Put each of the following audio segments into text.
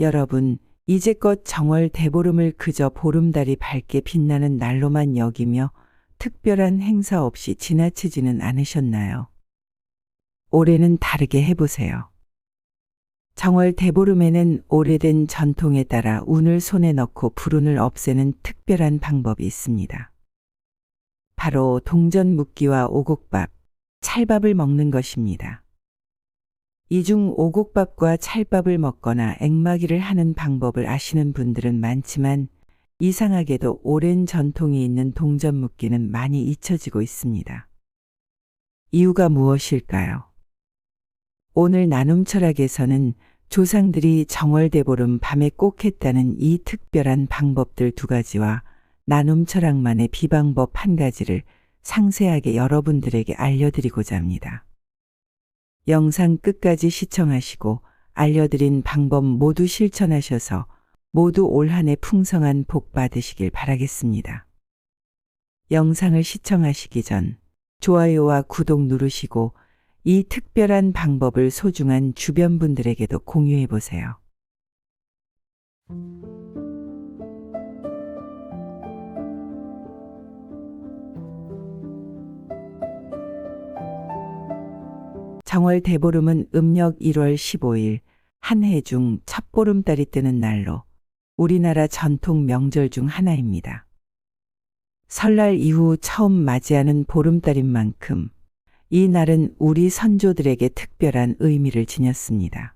여러분, 이제껏 정월 대보름을 그저 보름달이 밝게 빛나는 날로만 여기며 특별한 행사 없이 지나치지는 않으셨나요? 올해는 다르게 해보세요. 정월 대보름에는 오래된 전통에 따라 운을 손에 넣고 불운을 없애는 특별한 방법이 있습니다. 바로 동전 묶기와 오곡밥, 찰밥을 먹는 것입니다. 이중 오곡밥과 찰밥을 먹거나 앵마기를 하는 방법을 아시는 분들은 많지만 이상하게도 오랜 전통이 있는 동전 묶기는 많이 잊혀지고 있습니다. 이유가 무엇일까요? 오늘 나눔 철학에서는 조상들이 정월대보름 밤에 꼭 했다는 이 특별한 방법들 두 가지와 나눔 철학만의 비방법 한 가지를 상세하게 여러분들에게 알려드리고자 합니다. 영상 끝까지 시청하시고 알려드린 방법 모두 실천하셔서 모두 올 한 해 풍성한 복 받으시길 바라겠습니다. 영상을 시청하시기 전 좋아요와 구독 누르시고 이 특별한 방법을 소중한 주변 분들에게도 공유해 보세요. 정월 대보름은 음력 1월 15일 한 해 중 첫 보름달이 뜨는 날로 우리나라 전통 명절 중 하나입니다. 설날 이후 처음 맞이하는 보름달인 만큼 이 날은 우리 선조들에게 특별한 의미를 지녔습니다.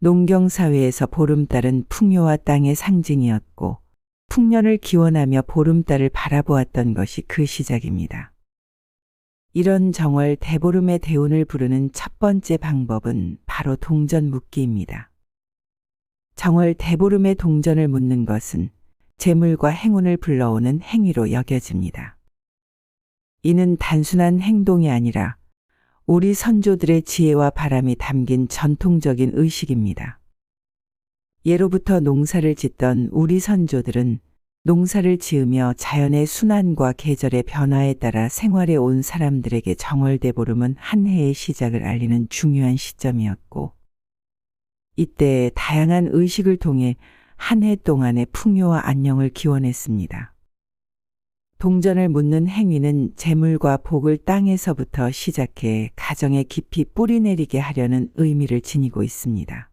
농경사회에서 보름달은 풍요와 땅의 상징이었고 풍년을 기원하며 보름달을 바라보았던 것이 그 시작입니다. 이런 정월 대보름의 대운을 부르는 첫 번째 방법은 바로 동전 묻기입니다. 정월 대보름의 동전을 묻는 것은 재물과 행운을 불러오는 행위로 여겨집니다. 이는 단순한 행동이 아니라 우리 선조들의 지혜와 바람이 담긴 전통적인 의식입니다. 예로부터 농사를 짓던 우리 선조들은 농사를 지으며 자연의 순환과 계절의 변화에 따라 생활해 온 사람들에게 정월대보름은 한 해의 시작을 알리는 중요한 시점이었고, 이때 다양한 의식을 통해 한 해 동안의 풍요와 안녕을 기원했습니다. 동전을 묻는 행위는 재물과 복을 땅에서부터 시작해 가정에 깊이 뿌리내리게 하려는 의미를 지니고 있습니다.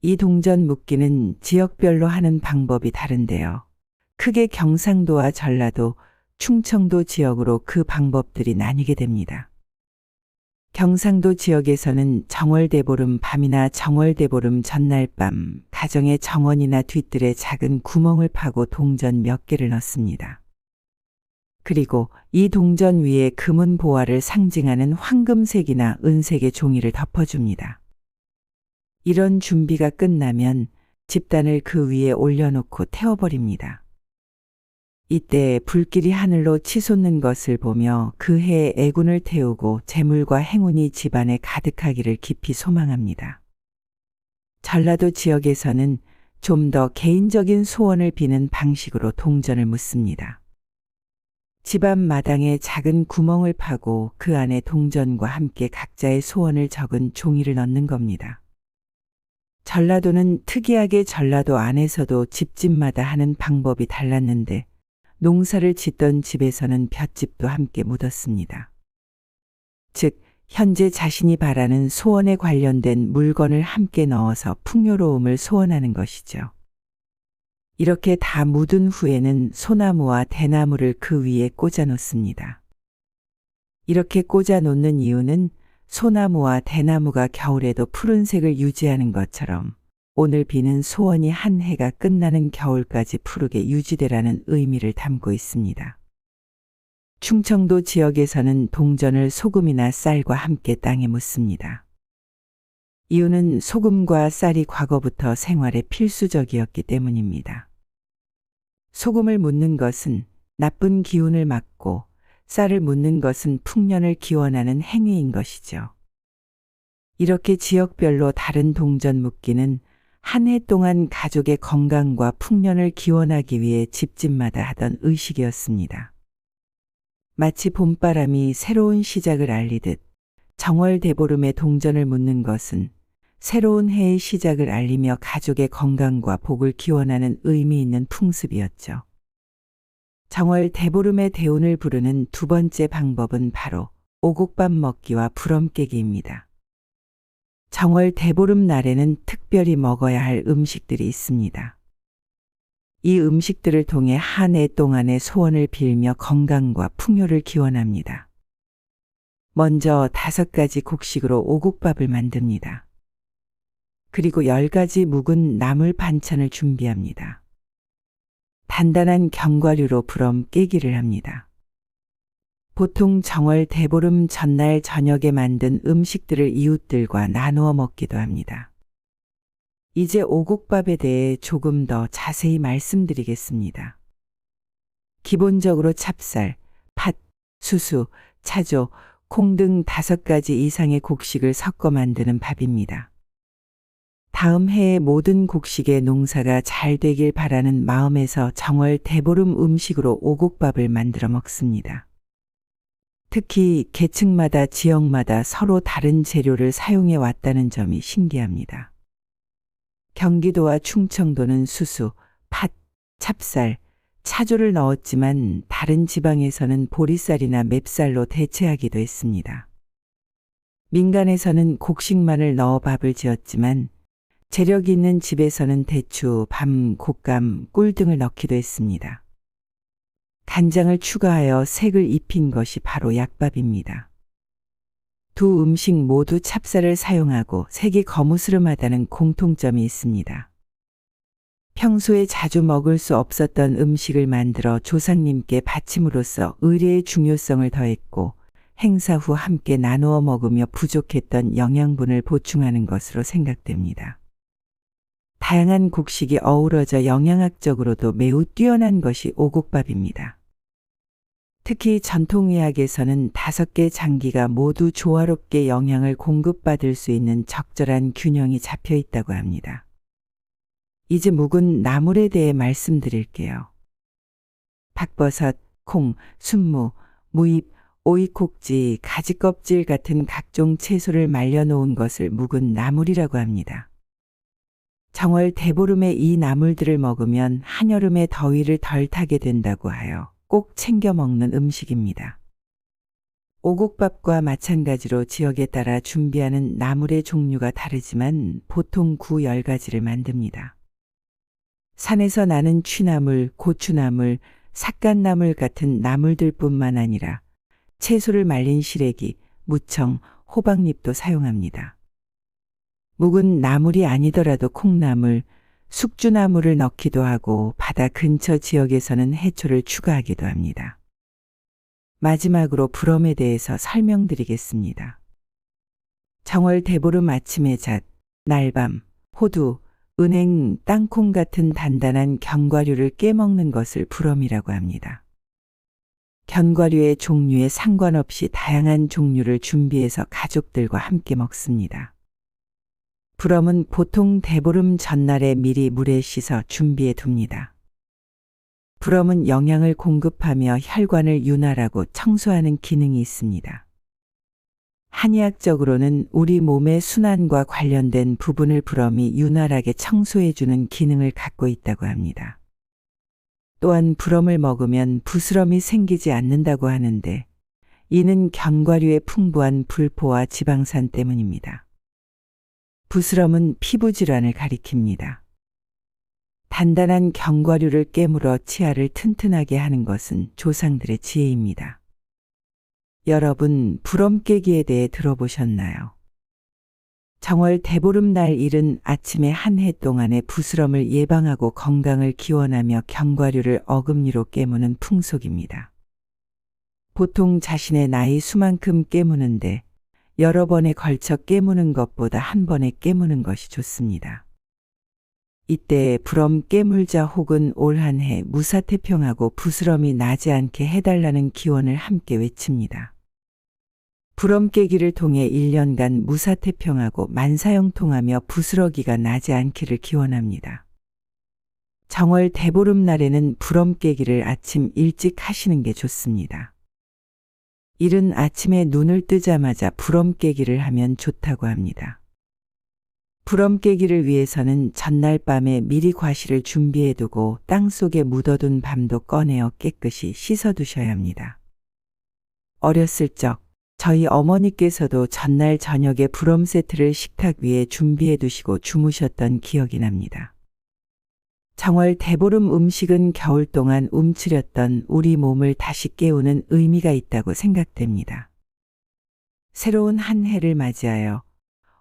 이 동전 묶기는 지역별로 하는 방법이 다른데요. 크게 경상도와 전라도, 충청도 지역으로 그 방법들이 나뉘게 됩니다. 경상도 지역에서는 정월대보름 밤이나 정월대보름 전날 밤 가정의 정원이나 뒤뜰에 작은 구멍을 파고 동전 몇 개를 넣습니다. 그리고 이 동전 위에 금은 보화를 상징하는 황금색이나 은색의 종이를 덮어줍니다. 이런 준비가 끝나면 집단을 그 위에 올려놓고 태워버립니다. 이때 불길이 하늘로 치솟는 것을 보며 그 해의 애군을 태우고 재물과 행운이 집안에 가득하기를 깊이 소망합니다. 전라도 지역에서는 좀 더 개인적인 소원을 비는 방식으로 동전을 묻습니다. 집안 마당에 작은 구멍을 파고 그 안에 동전과 함께 각자의 소원을 적은 종이를 넣는 겁니다. 전라도는 특이하게 전라도 안에서도 집집마다 하는 방법이 달랐는데 농사를 짓던 집에서는 볏집도 함께 묻었습니다. 즉, 현재 자신이 바라는 소원에 관련된 물건을 함께 넣어서 풍요로움을 소원하는 것이죠. 이렇게 다 묻은 후에는 소나무와 대나무를 그 위에 꽂아 놓습니다. 이렇게 꽂아 놓는 이유는 소나무와 대나무가 겨울에도 푸른색을 유지하는 것처럼 오늘 비는 소원이 한 해가 끝나는 겨울까지 푸르게 유지되라는 의미를 담고 있습니다. 충청도 지역에서는 동전을 소금이나 쌀과 함께 땅에 묻습니다. 이유는 소금과 쌀이 과거부터 생활에 필수적이었기 때문입니다. 소금을 묻는 것은 나쁜 기운을 막고 쌀을 묻는 것은 풍년을 기원하는 행위인 것이죠. 이렇게 지역별로 다른 동전 묻기는 한 해 동안 가족의 건강과 풍년을 기원하기 위해 집집마다 하던 의식이었습니다. 마치 봄바람이 새로운 시작을 알리듯 정월 대보름에 동전을 묻는 것은 새로운 해의 시작을 알리며 가족의 건강과 복을 기원하는 의미 있는 풍습이었죠. 정월 대보름의 대운을 부르는 두 번째 방법은 바로 오곡밥 먹기와 부럼 깨기입니다. 정월 대보름 날에는 특별히 먹어야 할 음식들이 있습니다. 이 음식들을 통해 한 해 동안의 소원을 빌며 건강과 풍요를 기원합니다. 먼저 다섯 가지 곡식으로 오곡밥을 만듭니다. 그리고 열 가지 묵은 나물 반찬을 준비합니다. 단단한 견과류로 부럼 깨기를 합니다. 보통 정월 대보름 전날 저녁에 만든 음식들을 이웃들과 나누어 먹기도 합니다. 이제 오곡밥에 대해 조금 더 자세히 말씀드리겠습니다. 기본적으로 찹쌀, 팥, 수수, 차조, 콩 등 다섯 가지 이상의 곡식을 섞어 만드는 밥입니다. 다음 해의 모든 곡식의 농사가 잘 되길 바라는 마음에서 정월 대보름 음식으로 오곡밥을 만들어 먹습니다. 특히 계층마다 지역마다 서로 다른 재료를 사용해 왔다는 점이 신기합니다. 경기도와 충청도는 수수, 팥, 찹쌀, 차조를 넣었지만 다른 지방에서는 보리쌀이나 맵쌀로 대체하기도 했습니다. 민간에서는 곡식만을 넣어 밥을 지었지만 재력이 있는 집에서는 대추, 밤, 곶감, 꿀 등을 넣기도 했습니다. 간장을 추가하여 색을 입힌 것이 바로 약밥입니다. 두 음식 모두 찹쌀을 사용하고 색이 거무스름하다는 공통점이 있습니다. 평소에 자주 먹을 수 없었던 음식을 만들어 조상님께 바침으로써 의례의 중요성을 더했고 행사 후 함께 나누어 먹으며 부족했던 영양분을 보충하는 것으로 생각됩니다. 다양한 곡식이 어우러져 영양학적으로도 매우 뛰어난 것이 오곡밥입니다. 특히 전통의학에서는 다섯 개 장기가 모두 조화롭게 영양을 공급받을 수 있는 적절한 균형이 잡혀 있다고 합니다. 이제 묵은 나물에 대해 말씀드릴게요. 박버섯, 콩, 순무, 무잎, 오이콕지, 가지껍질 같은 각종 채소를 말려놓은 것을 묵은 나물이라고 합니다. 정월 대보름에 이 나물들을 먹으면 한여름의 더위를 덜 타게 된다고 하여 꼭 챙겨 먹는 음식입니다. 오곡밥과 마찬가지로 지역에 따라 준비하는 나물의 종류가 다르지만 보통 구 10가지를 만듭니다. 산에서 나는 취나물, 고추나물, 삭간나물 같은 나물들 뿐만 아니라 채소를 말린 시래기, 무청, 호박잎도 사용합니다. 묵은 나물이 아니더라도 콩나물, 숙주나물을 넣기도 하고 바다 근처 지역에서는 해초를 추가하기도 합니다. 마지막으로 불엄에 대해서 설명드리겠습니다. 정월 대보름 아침에 잣, 날밤, 호두, 은행, 땅콩 같은 단단한 견과류를 깨먹는 것을 불엄이라고 합니다. 견과류의 종류에 상관없이 다양한 종류를 준비해서 가족들과 함께 먹습니다. 불엄은 보통 대보름 전날에 미리 물에 씻어 준비해 둡니다. 불엄은 영양을 공급하며 혈관을 윤활하고 청소하는 기능이 있습니다. 한의학적으로는 우리 몸의 순환과 관련된 부분을 불엄이 윤활하게 청소해주는 기능을 갖고 있다고 합니다. 또한 불엄을 먹으면 부스럼이 생기지 않는다고 하는데 이는 견과류의 풍부한 불포와 지방산 때문입니다. 부스럼은 피부 질환을 가리킵니다. 단단한 견과류를 깨물어 치아를 튼튼하게 하는 것은 조상들의 지혜입니다. 여러분, 부럼 깨기에 대해 들어보셨나요? 정월 대보름날 이른 아침에 한 해 동안의 부스럼을 예방하고 건강을 기원하며 견과류를 어금니로 깨무는 풍속입니다. 보통 자신의 나이 수만큼 깨무는데 여러 번에 걸쳐 깨무는 것보다 한 번에 깨무는 것이 좋습니다. 이때 불엄 깨물자 혹은 올 한 해 무사태평하고 부스럼이 나지 않게 해달라는 기원을 함께 외칩니다. 불엄 깨기를 통해 1년간 무사태평하고 만사형통하며 부스러기가 나지 않기를 기원합니다. 정월 대보름 날에는 불엄 깨기를 아침 일찍 하시는 게 좋습니다. 이른 아침에 눈을 뜨자마자 불엄 깨기를 하면 좋다고 합니다. 부럼 깨기를 위해서는 전날 밤에 미리 과실을 준비해두고 땅 속에 묻어둔 밤도 꺼내어 깨끗이 씻어두셔야 합니다. 어렸을 적 저희 어머니께서도 전날 저녁에 부럼 세트를 식탁 위에 준비해 두시고 주무셨던 기억이 납니다. 정월 대보름 음식은 겨울 동안 움츠렸던 우리 몸을 다시 깨우는 의미가 있다고 생각됩니다. 새로운 한 해를 맞이하여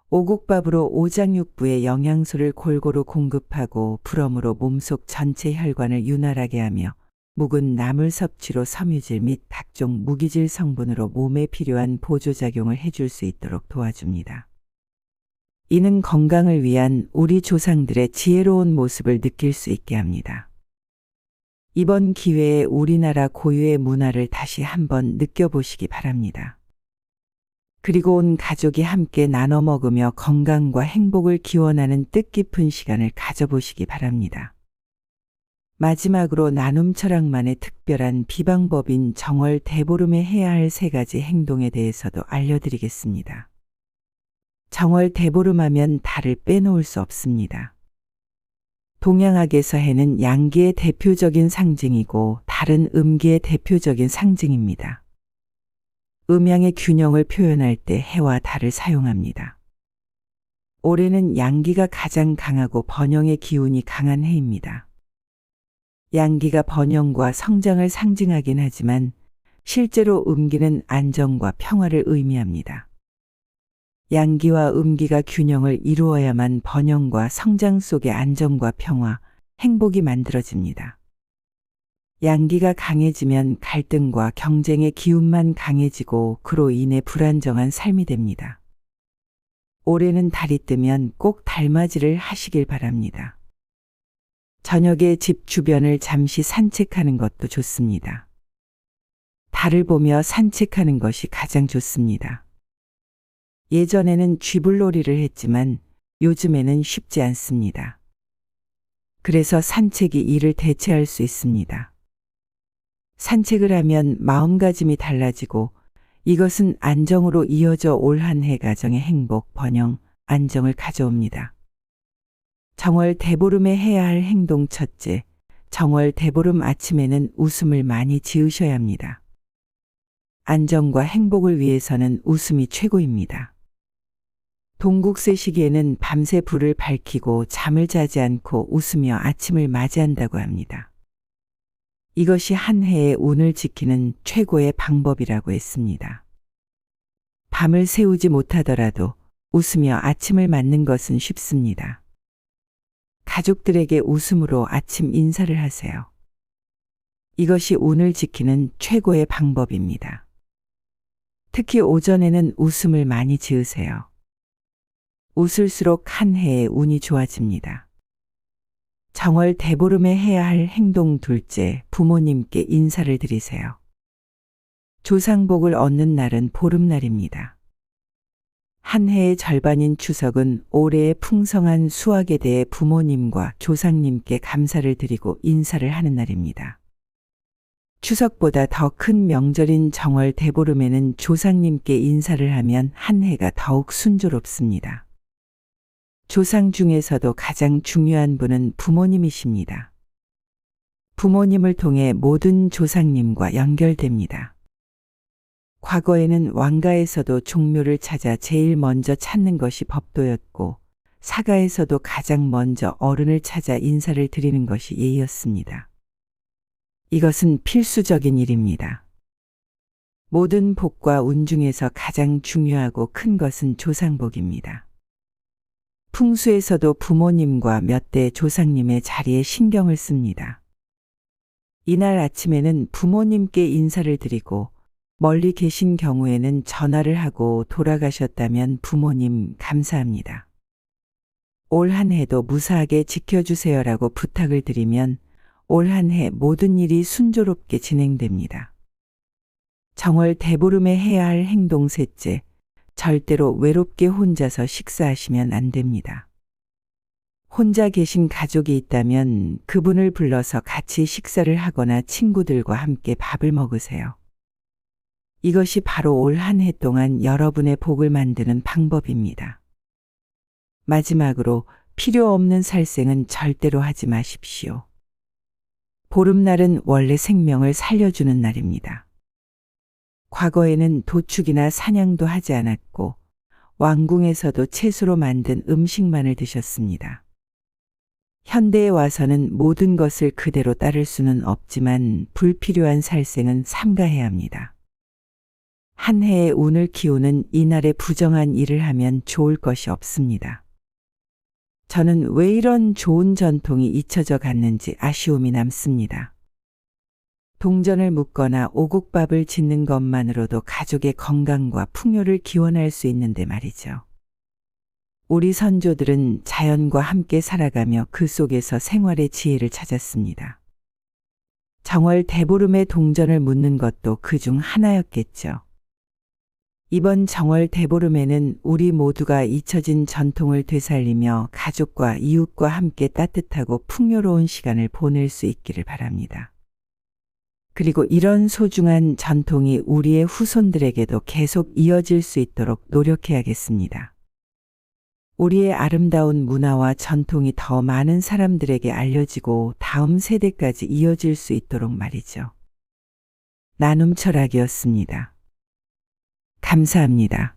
오곡밥으로 오장육부의 영양소를 골고루 공급하고 불엄으로 몸속 전체 혈관을 윤활하게 하며 묵은 나물 섭취로 섬유질 및 각종 무기질 성분으로 몸에 필요한 보조작용을 해줄 수 있도록 도와줍니다. 이는 건강을 위한 우리 조상들의 지혜로운 모습을 느낄 수 있게 합니다. 이번 기회에 우리나라 고유의 문화를 다시 한번 느껴보시기 바랍니다. 그리고 온 가족이 함께 나눠 먹으며 건강과 행복을 기원하는 뜻깊은 시간을 가져보시기 바랍니다. 마지막으로 나눔 철학만의 특별한 비방법인 정월 대보름에 해야 할 세 가지 행동에 대해서도 알려드리겠습니다. 정월 대보름 하면 달을 빼놓을 수 없습니다. 동양학에서 해는 양기의 대표적인 상징이고 달은 음기의 대표적인 상징입니다. 음양의 균형을 표현할 때 해와 달을 사용합니다. 올해는 양기가 가장 강하고 번영의 기운이 강한 해입니다. 양기가 번영과 성장을 상징하긴 하지만 실제로 음기는 안정과 평화를 의미합니다. 양기와 음기가 균형을 이루어야만 번영과 성장 속의 안정과 평화, 행복이 만들어집니다. 양기가 강해지면 갈등과 경쟁의 기운만 강해지고 그로 인해 불안정한 삶이 됩니다. 올해는 달이 뜨면 꼭 달맞이를 하시길 바랍니다. 저녁에 집 주변을 잠시 산책하는 것도 좋습니다. 달을 보며 산책하는 것이 가장 좋습니다. 예전에는 쥐불놀이를 했지만 요즘에는 쉽지 않습니다. 그래서 산책이 이를 대체할 수 있습니다. 산책을 하면 마음가짐이 달라지고 이것은 안정으로 이어져 올 한 해 가정의 행복, 번영, 안정을 가져옵니다. 정월 대보름에 해야 할 행동 첫째, 정월 대보름 아침에는 웃음을 많이 지으셔야 합니다. 안정과 행복을 위해서는 웃음이 최고입니다. 동국세 시기에는 밤새 불을 밝히고 잠을 자지 않고 웃으며 아침을 맞이한다고 합니다. 이것이 한 해의 운을 지키는 최고의 방법이라고 했습니다. 밤을 새우지 못하더라도 웃으며 아침을 맞는 것은 쉽습니다. 가족들에게 웃음으로 아침 인사를 하세요. 이것이 운을 지키는 최고의 방법입니다. 특히 오전에는 웃음을 많이 지으세요. 웃을수록 한 해의 운이 좋아집니다. 정월 대보름에 해야 할 행동 둘째, 부모님께 인사를 드리세요. 조상복을 얻는 날은 보름날입니다. 한 해의 절반인 추석은 올해의 풍성한 수확에 대해 부모님과 조상님께 감사를 드리고 인사를 하는 날입니다. 추석보다 더 큰 명절인 정월 대보름에는 조상님께 인사를 하면 한 해가 더욱 순조롭습니다. 조상 중에서도 가장 중요한 분은 부모님이십니다. 부모님을 통해 모든 조상님과 연결됩니다. 과거에는 왕가에서도 종묘를 찾아 제일 먼저 찾는 것이 법도였고, 사가에서도 가장 먼저 어른을 찾아 인사를 드리는 것이 예의였습니다. 이것은 필수적인 일입니다. 모든 복과 운 중에서 가장 중요하고 큰 것은 조상복입니다. 풍수에서도 부모님과 몇 대 조상님의 자리에 신경을 씁니다. 이날 아침에는 부모님께 인사를 드리고 멀리 계신 경우에는 전화를 하고 돌아가셨다면 부모님 감사합니다. 올 한 해도 무사하게 지켜주세요라고 부탁을 드리면 올 한 해 모든 일이 순조롭게 진행됩니다. 정월 대보름에 해야 할 행동 셋째, 절대로 외롭게 혼자서 식사하시면 안 됩니다. 혼자 계신 가족이 있다면 그분을 불러서 같이 식사를 하거나 친구들과 함께 밥을 먹으세요. 이것이 바로 올 한 해 동안 여러분의 복을 만드는 방법입니다. 마지막으로 필요 없는 살생은 절대로 하지 마십시오. 보름날은 원래 생명을 살려주는 날입니다. 과거에는 도축이나 사냥도 하지 않았고 왕궁에서도 채소로 만든 음식만을 드셨습니다. 현대에 와서는 모든 것을 그대로 따를 수는 없지만 불필요한 살생은 삼가해야 합니다. 한 해의 운을 키우는 이날에 부정한 일을 하면 좋을 것이 없습니다. 저는 왜 이런 좋은 전통이 잊혀져 갔는지 아쉬움이 남습니다. 동전을 묶거나 오곡밥을 짓는 것만으로도 가족의 건강과 풍요를 기원할 수 있는데 말이죠. 우리 선조들은 자연과 함께 살아가며 그 속에서 생활의 지혜를 찾았습니다. 정월 대보름에 동전을 묻는 것도 그 중 하나였겠죠. 이번 정월 대보름에는 우리 모두가 잊혀진 전통을 되살리며 가족과 이웃과 함께 따뜻하고 풍요로운 시간을 보낼 수 있기를 바랍니다. 그리고 이런 소중한 전통이 우리의 후손들에게도 계속 이어질 수 있도록 노력해야겠습니다. 우리의 아름다운 문화와 전통이 더 많은 사람들에게 알려지고 다음 세대까지 이어질 수 있도록 말이죠. 나눔 철학이었습니다. 감사합니다.